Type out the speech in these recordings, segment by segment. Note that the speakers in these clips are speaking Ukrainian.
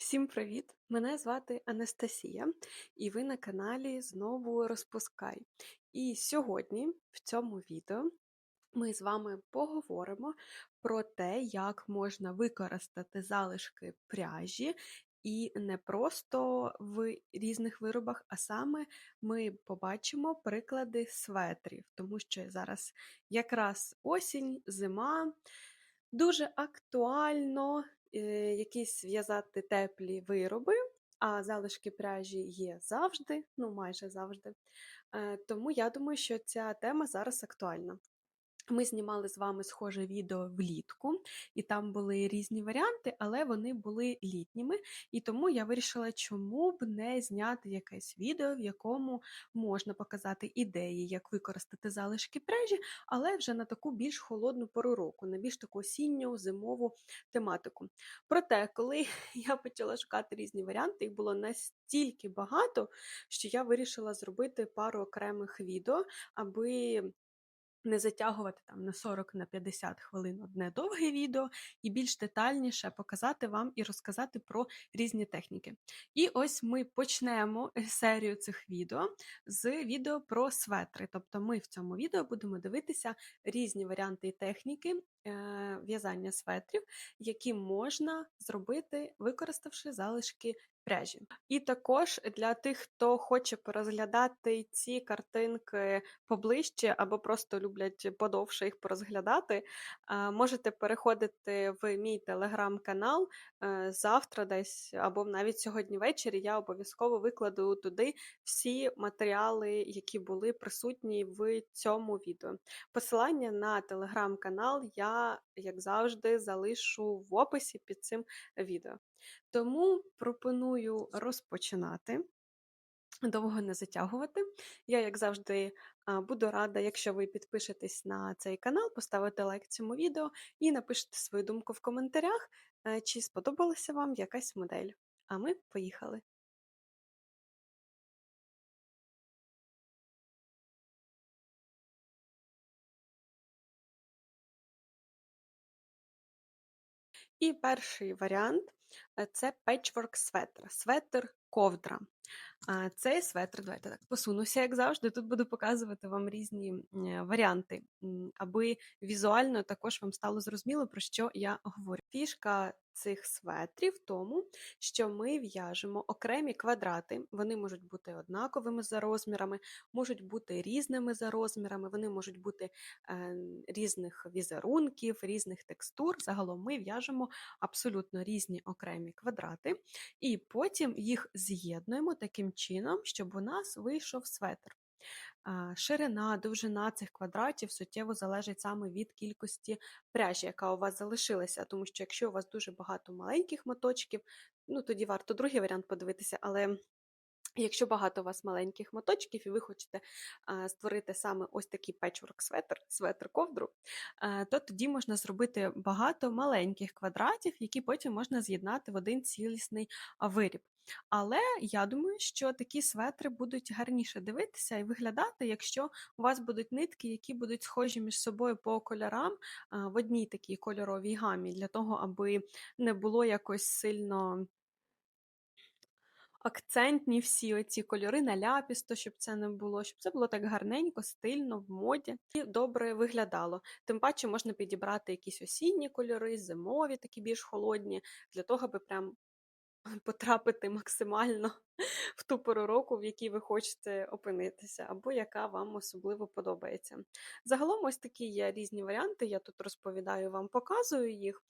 Всім привіт! Мене звати Анастасія, і ви на каналі знову Розпускай. І сьогодні в цьому відео ми з вами поговоримо про те, як можна використати залишки пряжі. І не просто в різних виробах, а саме ми побачимо приклади светрів, тому що зараз якраз осінь, зима, дуже актуально якісь в'язати теплі вироби, а залишки пряжі є завжди, ну майже завжди. Е, Тому я думаю, що ця тема зараз актуальна. Ми знімали з вами схоже відео влітку, і там були різні варіанти, але вони були літніми. І тому я вирішила, чому б не зняти якесь відео, в якому можна показати ідеї, як використати залишки пряжі, але вже на таку більш холодну пору року, на більш таку осінню зимову тематику. Проте, коли я почала шукати різні варіанти, їх було настільки багато, що я вирішила зробити пару окремих відео, аби не затягувати там на 40 на 50 хвилин одне довге відео і більш детальніше показати вам і розказати про різні техніки. І ось ми почнемо е, серію цих відео з відео про светри. Тобто ми в цьому відео будемо дивитися різні варіанти техніки в'язання светрів, які можна зробити, використавши залишки пряжі. І також для тих, хто хоче порозглядати ці картинки поближче або просто люблять подовше їх порозглядати, можете переходити в мій телеграм-канал е, завтра, десь або навіть сьогодні ввечері. Я обов'язково викладу туди всі матеріали, які були присутні в цьому відео. Посилання на телеграм-канал я, як завжди, залишу в описі під цим відео. Тому пропоную розпочинати. Довго не затягувати. Я, як завжди, буду рада, якщо ви підпишетесь на цей канал, поставите лайк цьому відео і напишете свою думку в коментарях, е, чи сподобалася вам якась модель. А ми поїхали! І перший варіант е, це patchwork светр, светр ковдра. Цей светр, давайте так посунуся, як завжди. Тут буду показувати вам різні варіанти, аби візуально також вам стало зрозуміло, про що я говорю. Фішка цих светрів в тому, що ми в'яжемо окремі квадрати, вони можуть бути однаковими за розмірами, можуть бути різними за розмірами, вони можуть бути е, різних візерунків, різних текстур. Загалом ми в'яжемо абсолютно різні окремі квадрати, і потім їх з'єднуємо таким чином, щоб у нас вийшов светр. Ширина, довжина цих квадратів суттєво залежить саме від кількості пряжі, яка у вас залишилася. Тому що якщо у вас дуже багато маленьких моточків, ну тоді варто другий варіант подивитися, але Якщо багато у вас маленьких моточків, і ви хочете створити саме ось такий печворк светр, светр-ковдру, то тоді можна зробити багато маленьких квадратів, які потім можна з'єднати в один цілісний виріб. Але я думаю, що такі светри будуть гарніше дивитися і виглядати, якщо у вас будуть нитки, які будуть схожі між собою по кольорам в одній такій кольоровій гамі, для того, аби не було якось сильно акцентні всі оці кольори наляпісто, щоб це не було, щоб це було так гарненько, стильно, в моді і добре виглядало. Тим паче можна підібрати якісь осінні кольори, зимові, такі більш холодні, для того, аби прям потрапити максимально в ту пору року, в якій ви хочете опинитися, або яка вам особливо подобається. Загалом, ось такі є різні варіанти. Я тут розповідаю вам, показую їх.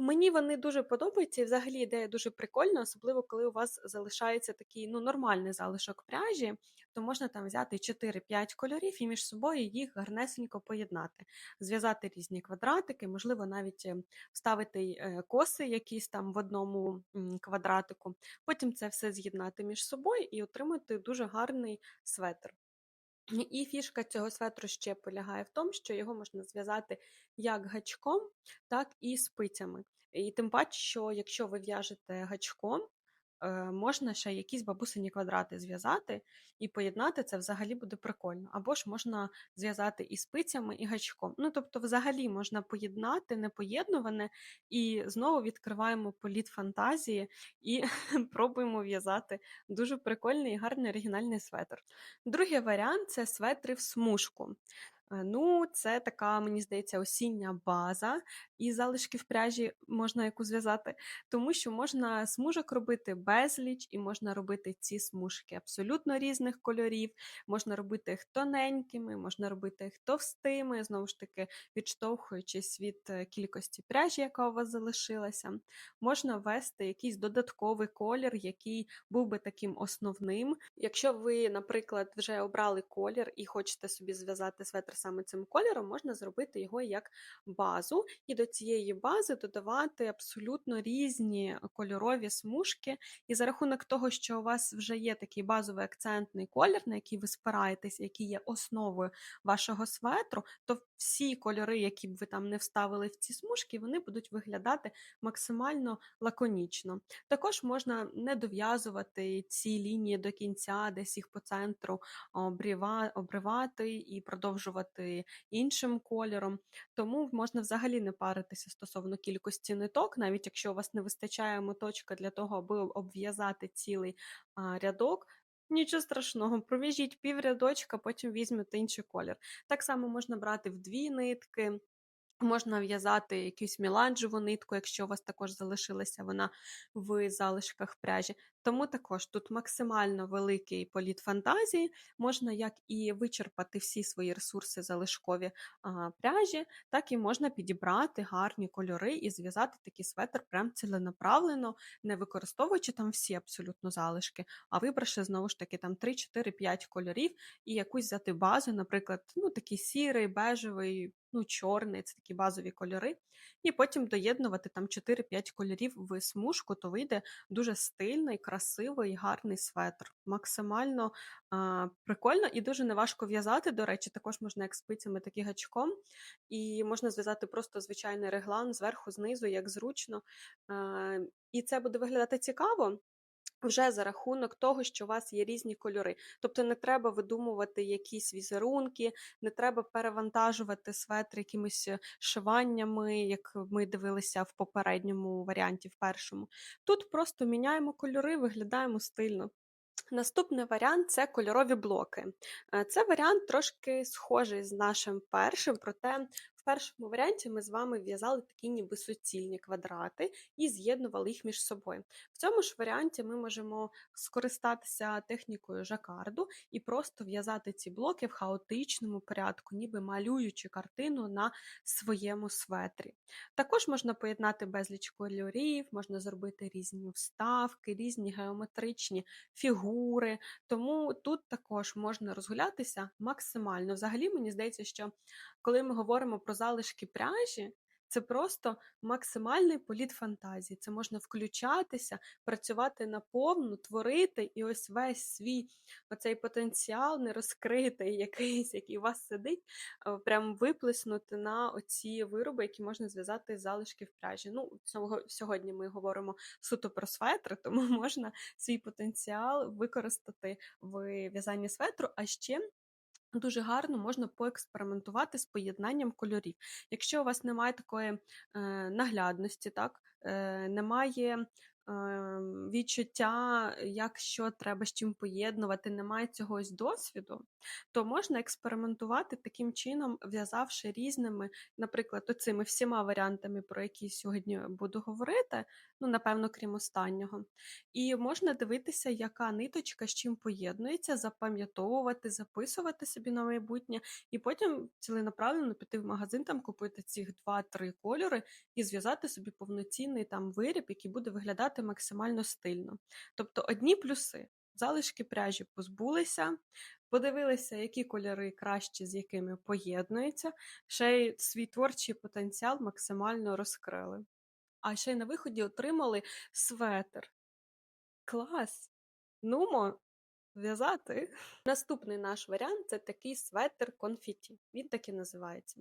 Мені вони дуже подобаються, і взагалі ідея дуже прикольна, особливо коли у вас залишається такий ну, нормальний залишок пряжі, то можна там взяти 4-5 кольорів і між собою їх гарнесенько поєднати, зв'язати різні квадратики, можливо, навіть е, вставити е, коси якісь там в одному квадратику, потім це все з'єднати між собою і отримати дуже гарний светр. І фішка цього светру ще полягає в тому, що його можна зв'язати як гачком, так і спицями. І тим паче, що якщо ви в'яжете гачком, можна ще якісь бабусині квадрати зв'язати і поєднати це взагалі буде прикольно. Або ж можна зв'язати і спицями, і гачком. Ну, тобто, взагалі можна поєднати непоєднуване, і знову відкриваємо політ фантазії і пробуємо в'язати дуже прикольний і гарний оригінальний светр. Другий варіант це светри в смужку. Е, ну, це така, мені здається, осіння база, і залишки в пряжі можна яку зв'язати, тому що можна смужок робити безліч, і можна робити ці смужки абсолютно різних кольорів. Можна робити їх тоненькими, можна робити їх товстими, знову ж таки, відштовхуючись від е, кількості пряжі, яка у вас залишилася. Можна ввести якийсь додатковий колір, який був би таким основним. Якщо ви, наприклад, вже обрали колір і хочете собі зв'язати светр саме цим кольором, можна зробити його як базу, і до цієї бази додавати абсолютно різні кольорові смужки. І за рахунок того, що у вас вже є такий базовий акцентний колір, на який ви спираєтесь, який є основою вашого светру, то всі кольори, які б ви там не вставили в ці смужки, вони будуть виглядати максимально лаконічно. Також можна не дов'язувати ці лінії до кінця, десь їх по центру обривати і продовжувати іншим кольором, тому можна взагалі не паритися стосовно кількості ниток, навіть якщо у вас не вистачає моточка для того, аби обв'язати цілий а, рядок. Нічого страшного, пров'яжіть пів рядочка, потім візьмете інший колір. Так само можна брати в дві нитки. Можна в'язати якусь міланжеву нитку, якщо у вас також залишилася вона в залишках пряжі. Тому також тут максимально великий політ фантазії, можна як і вичерпати всі свої ресурси залишкові а, пряжі, так і можна підібрати гарні кольори і зв'язати такий светр прям ціленаправлено, не використовуючи там всі абсолютно залишки, а вибравши знову ж таки там 3, 4, 5 кольорів і якусь взяти базу, наприклад, ну такий сірий, бежевий ну, чорний, це такі базові кольори. І потім доєднувати там 4-5 кольорів в смужку, то вийде дуже стильний, красивий, гарний светр. Максимально а, прикольно і дуже неважко в'язати. До речі, також можна як спицями, так і гачком. І можна зв'язати просто звичайний реглан зверху, знизу, як зручно. А, І це буде виглядати цікаво. Вже за рахунок того, що у вас є різні кольори. Тобто не треба видумувати якісь візерунки, не треба перевантажувати светр якимись е, шиваннями, як ми дивилися в попередньому варіанті, в першому. Тут просто міняємо кольори, виглядаємо стильно. Наступний варіант це кольорові блоки. Е, це варіант трошки схожий з нашим першим, проте першому варіанті ми з вами в'язали такі ніби суцільні квадрати і з'єднували їх між собою. В цьому ж варіанті ми можемо скористатися технікою жакарду і просто в'язати ці блоки в хаотичному порядку, ніби малюючи картину на своєму светрі. Також можна поєднати безліч кольорів, можна зробити різні вставки, різні геометричні фігури, тому тут також можна розгулятися максимально. Взагалі, мені здається, що коли ми говоримо про залишки пряжі, це просто максимальний політ фантазії. Це можна включатися, працювати наповну, творити, і ось весь свій оцей потенціал нерозкритий, якийсь, який у вас сидить, е, прям виплеснути на оці вироби, які можна зв'язати з залишків пряжі. Ну, Сьогодні ми говоримо суто про светри, тому можна свій потенціал використати в в'язанні светру. А ще Дуже гарно можна поекспериментувати з поєднанням кольорів. Якщо у вас немає такої е, наглядності, так, е, немає Ем, відчуття, як що треба з чим поєднувати, немає цьогось досвіду, то можна експериментувати таким чином, в'язавши різними, наприклад, оцими всіма варіантами, про які сьогодні буду говорити, ну, напевно, крім останнього. І можна дивитися, яка ниточка з чим поєднується, запам'ятовувати, записувати собі на майбутнє, і потім ціленаправленно піти в магазин, там купити ці 2-3 кольори і зв'язати собі повноцінний там виріб, який буде виглядати виглядати максимально стильно. Тобто одні плюси. Залишки пряжі позбулися, подивилися, які кольори кращі, з якими поєднуються, ще й свій творчий потенціал максимально розкрили. А ще й на виході отримали светр. Клас! Нумо, в'язати. Наступний наш варіант це такий светр конфіті. Він так і називається.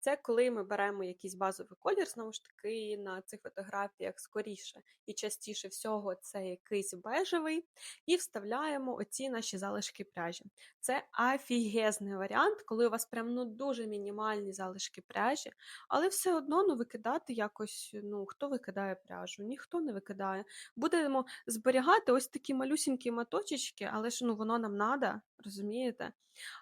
Це коли ми беремо якийсь базовий колір, знову ж таки, на цих фотографіях скоріше і частіше всього це якийсь бежевий, і вставляємо оці наші залишки пряжі. Це афігезний варіант, коли у вас прям ну дуже мінімальні залишки пряжі, але все одно ну викидати якось. Ну хто викидає пряжу? Ніхто не викидає. Будемо зберігати ось такі малюсінькі маточечки, але ж ну воно нам надо, розумієте?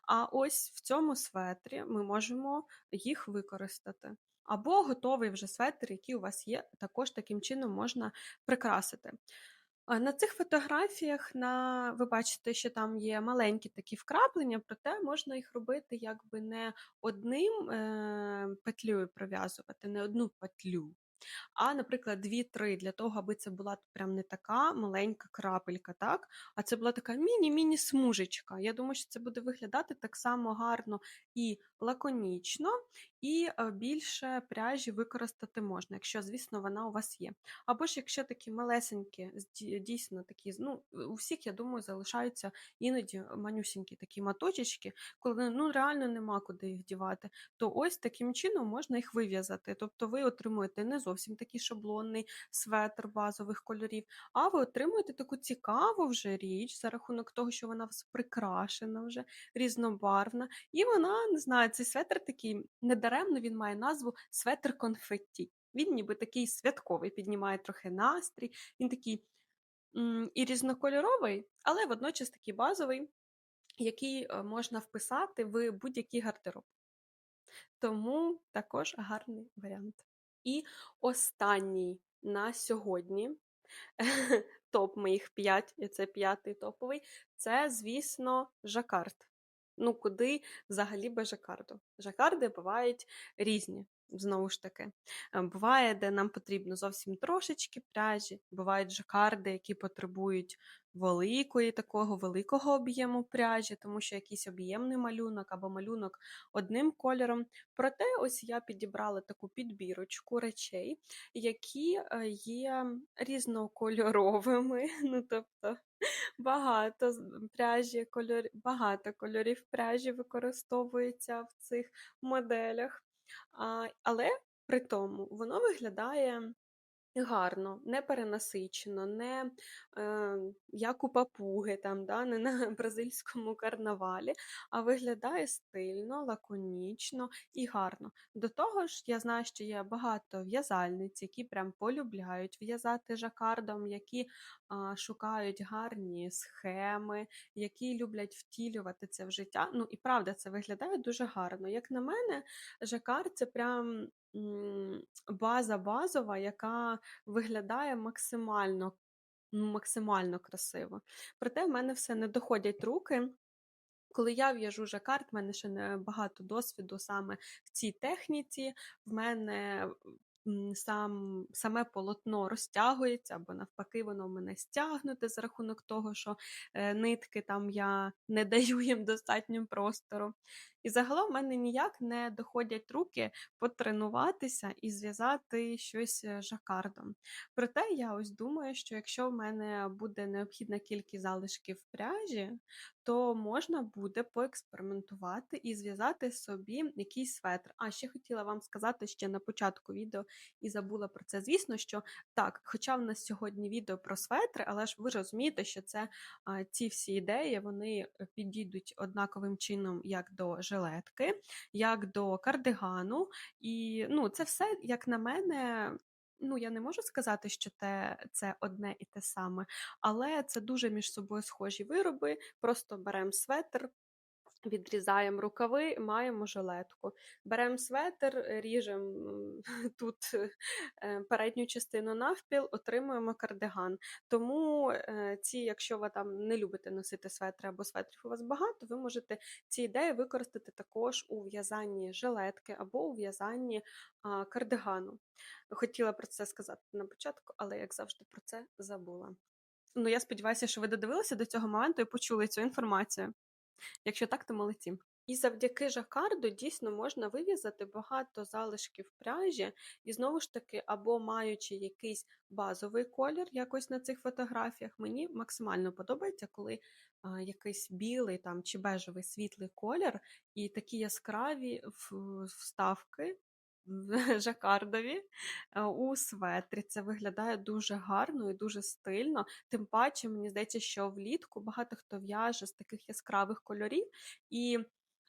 А ось в цьому светрі ми можемо їх використати. Або готовий вже светр, який у вас є, також таким чином можна прикрасити. На цих фотографіях на, ви бачите, що там є маленькі такі вкраплення, проте можна їх робити якби не одним е, петлею пров'язувати, не одну петлю, а, наприклад, 2-3 для того, аби це була прям не така маленька крапелька, так? А це була така міні-міні смужечка. Я думаю, що це буде виглядати так само гарно і лаконічно, і е, більше пряжі використати можна, якщо, звісно, вона у вас є. Або ж якщо такі малесенькі, дійсно такі, ну, у всіх, я думаю, залишаються іноді манюсінькі такі маточечки, коли ну, реально нема куди їх дівати, то ось таким чином можна їх вив'язати. Тобто ви отримуєте не зовсім такий шаблонний светр базових кольорів, а ви отримуєте таку цікаву вже річ за рахунок того, що вона прикрашена вже різнобарвна. І вона, не знаю, цей светр такий недаремно він має назву светр конфетті. Він ніби такий святковий, піднімає трохи настрій. Він такий і різнокольоровий, але водночас такий базовий, який е, можна вписати в будь-який гардероб. Тому також гарний варіант. І останній на сьогодні топ моїх 5, і це п'ятий топовий, це, звісно, жакард. Ну, куди взагалі без жакарду? Жакарди бувають різні. Знову ж таки, е, буває, де нам потрібно зовсім трошечки пряжі, бувають жакарди, які потребують великої такого великого об'єму пряжі, тому що якийсь об'ємний малюнок або малюнок одним кольором. Проте, ось я підібрала таку підбірочку речей, які е, є різнокольоровими. ну тобто Багато пряжі, кольор... багато кольорів пряжі використовується в цих моделях. Але при тому воно виглядає гарно, не перенасичено, не е, як у папуги, там, да, не на бразильському карнавалі, а виглядає стильно, лаконічно і гарно. До того ж, я знаю, що є багато в'язальниць, які прям полюбляють в'язати жакардом, які е, шукають гарні схеми, які люблять втілювати це в життя. Ну і правда, це виглядає дуже гарно. Як на мене, жакард це прям база базова, яка виглядає максимально ну, максимально красиво. Проте в мене все не доходять руки. Коли я в'яжу жакард, в мене ще не багато досвіду саме в цій техніці. В мене сам, саме полотно розтягується, або навпаки, воно в мене стягнуте за рахунок того, що е, нитки там я не даю їм достатньо простору. І загалом в мене ніяк не доходять руки потренуватися і зв'язати щось е, жакардом. Проте я ось думаю, що якщо в мене буде необхідна кількість залишків пряжі, то можна буде поекспериментувати і зв'язати собі якийсь светр. А ще хотіла вам сказати ще на початку відео і забула про це. Звісно, що так, хоча в нас сьогодні відео про светри, але ж ви розумієте, що це ці всі ідеї вони підійдуть однаковим чином як до жилетки, як до кардигану. І ну, це все, як на мене, ну я не можу сказати, що те, це одне і те саме, але це дуже між собою схожі вироби. Просто беремо светр, Відрізаємо рукави, маємо жилетку. Беремо светр, ріжемо тут е, передню частину навпіл, отримуємо кардиган. Тому е, ці, якщо ви там не любите носити светри або светрів у вас багато, ви можете ці ідеї використати також у в'язанні жилетки або у в'язанні кардигану. Хотіла про це сказати на початку, але, як завжди, про це забула. Ну, я сподіваюся, що ви додивилися до цього моменту і почули цю інформацію. Якщо так, то молодці. І завдяки жакарду дійсно можна вив'язати багато залишків пряжі, і знову ж таки, або маючи якийсь базовий колір, якось на цих фотографіях, мені максимально подобається, коли а, якийсь білий там чи бежевий світлий колір, і такі яскраві вставки. В- Жакардові е, у светрі. Це виглядає дуже гарно і дуже стильно. Тим паче, мені здається, що влітку багато хто в'яже з таких яскравих кольорів, і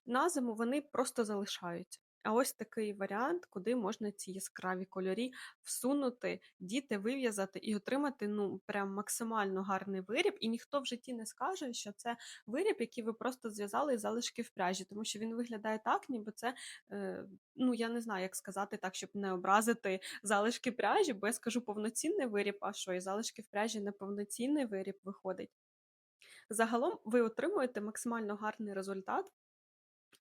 на зиму вони просто залишаються. А ось такий варіант, куди можна ці яскраві кольорі всунути, діти вив'язати і отримати ну прям максимально гарний виріб. І ніхто в житті не скаже, що це виріб, який ви просто зв'язали із залишків пряжі, тому що він виглядає так, ніби це е, ну я не знаю, як сказати так, щоб не образити залишки пряжі, бо я скажу повноцінний виріб, а що і залишки в пряжі неповноцінний виріб виходить. Загалом ви отримуєте максимально гарний результат.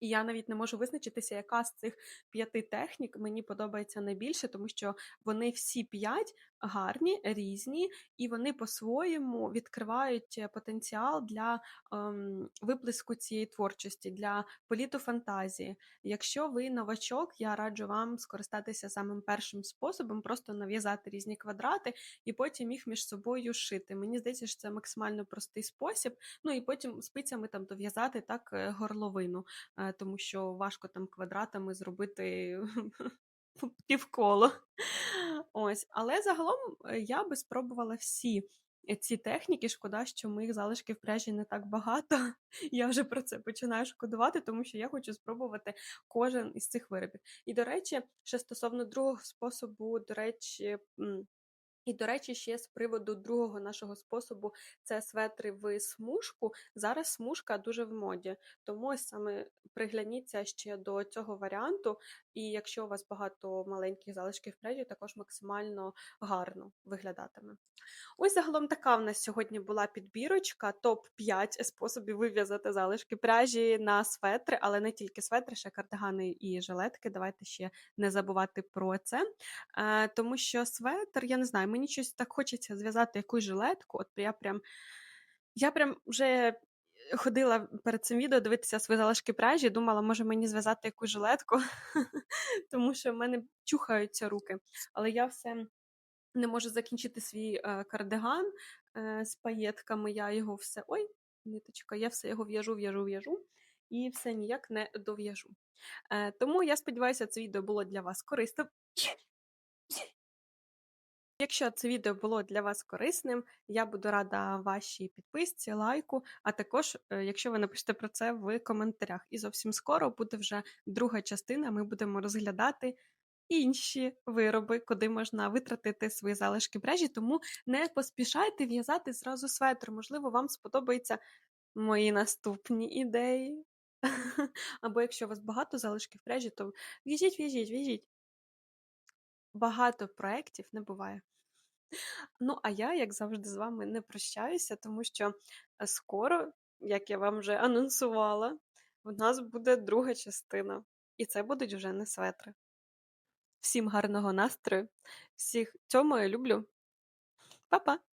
І я навіть не можу визначитися, яка з цих п'яти технік мені подобається найбільше, тому що вони всі п'ять гарні, різні, і вони по-своєму відкривають е, потенціал для ем, виплеску цієї творчості, для політу фантазії. Якщо ви новачок, я раджу вам скористатися самим першим способом, просто нав'язати різні квадрати і потім їх між собою шити. Мені здається, що це максимально простий спосіб. Ну і потім спицями там дов'язати так е, горловину, е, тому що важко там квадратами зробити півколо. Ось, але загалом е, я би спробувала всі е, ці техніки. Шкода, що моїх залишків пряжі не так багато. Я вже про це починаю шкодувати, тому що я хочу спробувати кожен із цих виробів. І, до речі, ще стосовно другого способу, до речі, і, до речі, ще з приводу другого нашого способу це светри в смужку. Зараз смужка дуже в моді, тому ось саме пригляніться ще до цього варіанту. І якщо у вас багато маленьких залишків пряжі, також максимально гарно виглядатиме. Ось загалом така в нас сьогодні була підбірочка, топ-5 способів вив'язати залишки пряжі на светри, але не тільки светри, ще кардигани і жилетки. Давайте ще не забувати про це. Е, тому що светр, я не знаю, мені щось так хочеться зв'язати якусь жилетку. От я прям я прям вже ходила перед цим відео дивитися свої залишки пряжі, думала, може мені зв'язати якусь жилетку, тому що в мене чухаються руки. Але я все не можу закінчити свій е, кардиган е, з паєтками. Я його все. Ой, ниточка, я все його в'яжу, в'яжу, в'яжу і все ніяк не дов'яжу. Е, тому я сподіваюся, це відео було для вас корисним. Якщо це відео було для вас корисним, я буду рада вашій підписці, лайку, а також, е, якщо ви напишете про це в коментарях. І зовсім скоро буде вже друга частина. Ми будемо розглядати інші вироби, куди можна витратити свої залишки пряжі. Тому не поспішайте в'язати зразу светр. Можливо, вам сподобаються мої наступні ідеї. Або якщо у вас багато залишків пряжі, то в'яжіть, в'яжіть, в'яжіть. Багато проєктів не буває. Ну, а я, як завжди, з вами не прощаюся, тому що е, скоро, як я вам вже анонсувала, в нас буде друга частина. І це будуть вже не светри. Всім гарного настрою, всіх цьому я люблю. Па-па!